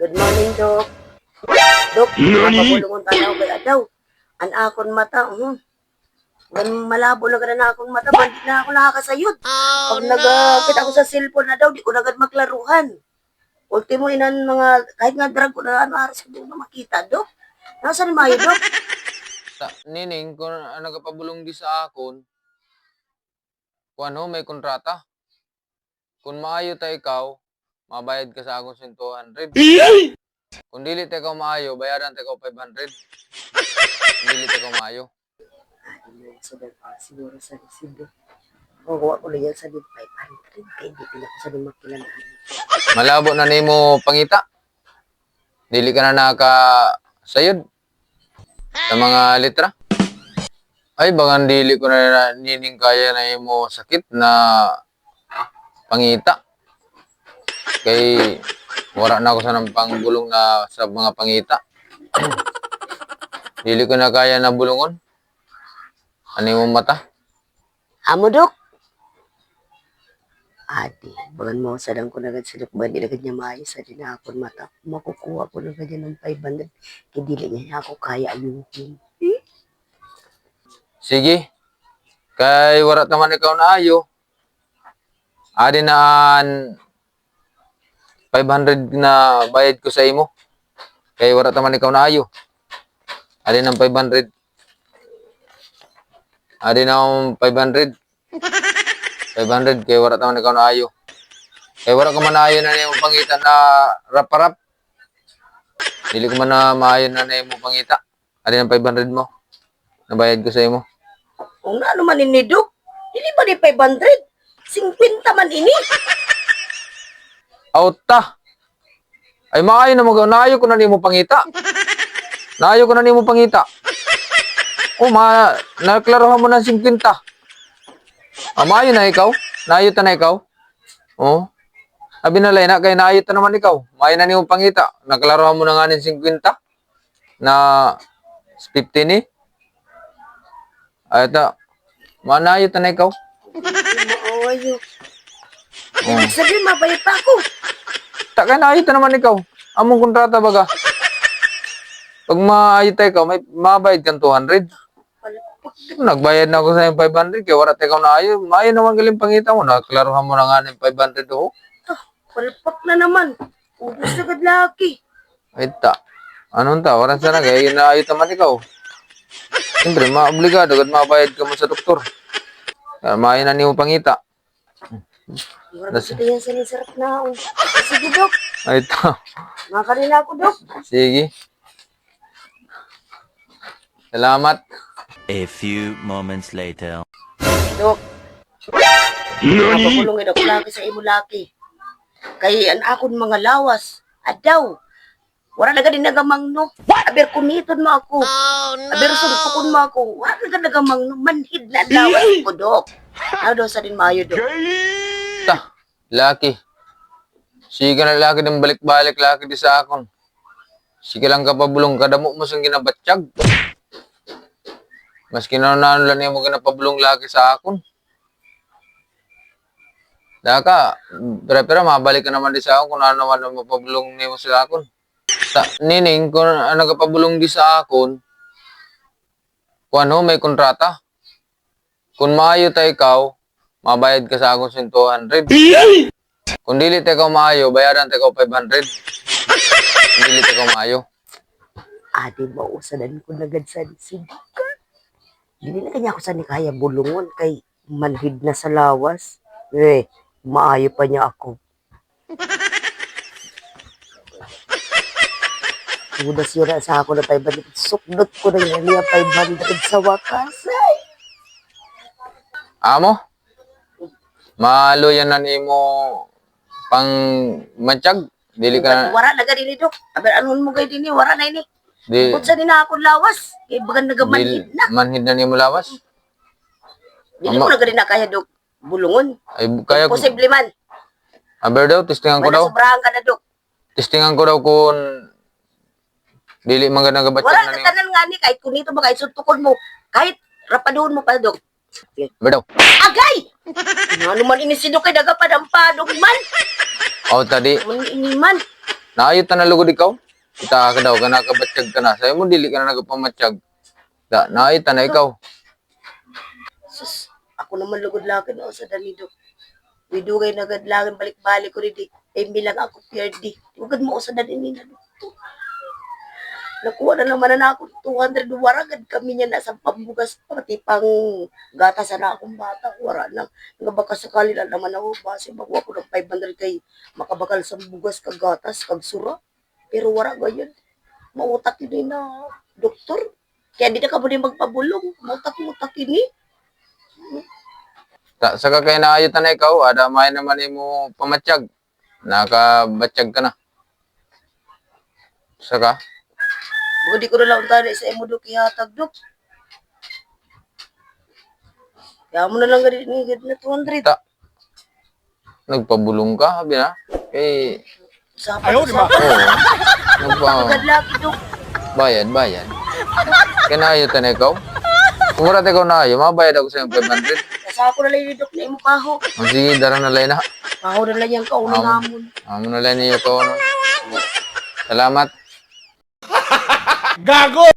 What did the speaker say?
Good morning, Dok. Dok, mapapulungon tayo kaya daw. An akon mata, um. Gan malabo na na akong mata, bandi na ako nakakasayod. Pag nagkita ko sa cellphone na daw, di ko nagad maglaruhan. Ultimo inan mga, kahit nga drug ko na ano, aras ko na makita, Dok. Nasaan ni Mayo, Dok? Sa, nining, kung ang nagapabulong di sa akon, kung ano, may kontrata. Kung maayo ta ikaw, mabayad ka sa akong 100. Kung dili ta ikaw maayo, bayaran ta ikaw 500. Kung dili ta ikaw maayo. Siguro sa resibo. O, kuha ko lang yan sa din 500. Kaya hindi pila ko sa din makilanaan. Malabo na nimo pangita. Dili ka na naka sayod sa mga litra. Ay, bagan dili ko na nining kaya na imo sakit na pangita. Kay wala na ako sa nang pangbulong na sa mga pangita. dili ko na kaya na bulungon. Ano yung mata? Amo, Dok? Adi, bagan mo sa lang ko na agad silok ba, di agad niya maayos sa din akong mata. Makukuha ko na agad ng 500. Kaya dili niya ako kaya ayuhin. Sige. Kay wala naman ikaw na ayo. Adi na an 500 na bayad ko sa imo. Kay wala naman ikaw na ayo. Adi ng 500. Adi na ang 500. 500 kay wala naman ikaw na ayo. Kay wala ka man ayo na nimo pangita na rap-rap. Dili ko man na maayo na nimo pangita. Adi ng 500 mo. Nabayad ko sa imo. Kung ano man ini, Dok? Dili ba di 500? 50 man ini. Auta. Ay maayo na mag naayo ko na nimo pangita. Naayo ko na nimo pangita. O ma naklarohan mo ng 50. Ah, maayo na ikaw. Naayo ta na ikaw. Oh. Abi na na kay naayo ta naman ikaw. Maayo na nimo pangita. Naklarohan mo na nga ng 50 na 50 ni. Ay ta. Manayo ta na ikaw. Maayo. Oh. Ibig sabihin, mabayad pa ako. Taka na ayot na naman ikaw. Among kontrata baga. Pag maayot tayo ikaw, may mabayad kang 200. Nagbayad na ako sa yung 500, kaya wala tayo na ayo. Maayo naman galing pangita mo. Naklaruhan mo na nga ng 500 ho. Palpak na naman. Ubus agad laki. Ay ta. Anong ta? Waran sana kaya yun na ayot naman ikaw. Siyempre, maobligado. Agad mabayad ka mo sa doktor. Maayo na niyo pangita. Mura ba kita yan sa sarap na ako. Sige, Dok. Ay ta. Makarina ako, Dok. Sige. Salamat. A few moments later. Dok. Napapulungin ako laki sa imo laki. Kay an akon mga lawas. Adaw. Wala na gani nagamang no. Aber kuniton mo ako. Aber sulpukon mo ako. Wala na gani nagamang no. Manhid na lawas ko, Dok. Ano daw sa din mayo, Dok? Ta, laki. Sige na laki ng balik-balik laki di sa akon. Sige lang kapabulong kadamo mo sang ginabatsyag. Mas kinaunahan lang niya mo ginapabulong laki sa akon. Daka, pero pero mabalik ka naman di sa akon kung ano naman ang mapabulong niya mo sa akon. Ta, nining, kung ano nagapabulong di sa akon, kung ano, may kontrata. Kung maayo ta ikaw, mabayad ka sa akong 100. Kung dili ta ikaw maayo, bayaran ta ikaw 500. Kung dili ta ikaw maayo. Adi mausadan ko nagad sa lisig. Hindi na kanya ako sa ni kaya bulungon kay manhid na sa lawas. Eh, maayo pa niya ako. Suda siya sa ako na 500. Sukdot ko na yan niya 500 sa wakas. Ay, Amo? Malo yan na nimo pang matsyag. Dili ka na, Wara na gani dok. Aber anon mo gay din ni wara na ini. di, Kung sa na ako lawas, kay bagan nagamanhid na. manhid na nimo lawas. Dili ko na gani na kaya dok. Bulungon. Ay, kaya, Posible man. aber daw, testingan ko daw. Sobrahan ka na dok. Testingan ko daw kung dili man ka nagabatsyag Wala ka tanan nga ni kahit kunito mo kahit suntukon mo kahit rapaduhon mo pa dok. Aber daw. Agay! Ano man ini si dok kay daga padampadong man. O, tadi, Man ini man. Naayot na nalugod ikaw. Kita ka daw, ka nakabatsyag ka na. Sa'yo mo, dili ka na nagapamatsyag. Da, naayot na ikaw. Sus, ako naman lugod lakad na sa danido. Widugay na gadlangan balik-balik ko rin di. Eh, bilang ako PRD. Ugad mo sa na dito. Nakuha na naman na ako 200 waragad kami niya na sa pambugas pati pang gata sa na akong bata. Wara na. Nga baka sakali lang naman ako base bago ako ng 500 kay makabakal sa bugas kag gatas kag sura. Pero wara ganyan. Mautak ini na doktor. Kaya di na ka mo magpabulong. Mautak-mutak ini. Da, saka kay naayot na ikaw, ada may naman mo pamatsyag. Nakabatsyag ka na. Saka, Bago di ko na lang tani sa imo dok ihatag dok. Kaya mo na lang ganit ni gid na 200. ta, nagpabulong ka, habi na. Eh, Sa Ayaw di ba? oo. Nagpa, Gadlaki dok. bayad, bayad. Kaya naayot na ikaw. Kung wala ikaw naayo, mabayad ako sa iyong 500. Kasa ako na lang ni dok na imo kaho. O sige, dara na lang na. Kaho na lang yang kauna namon. Amo na lang niyo ko. No? Salamat. Gago!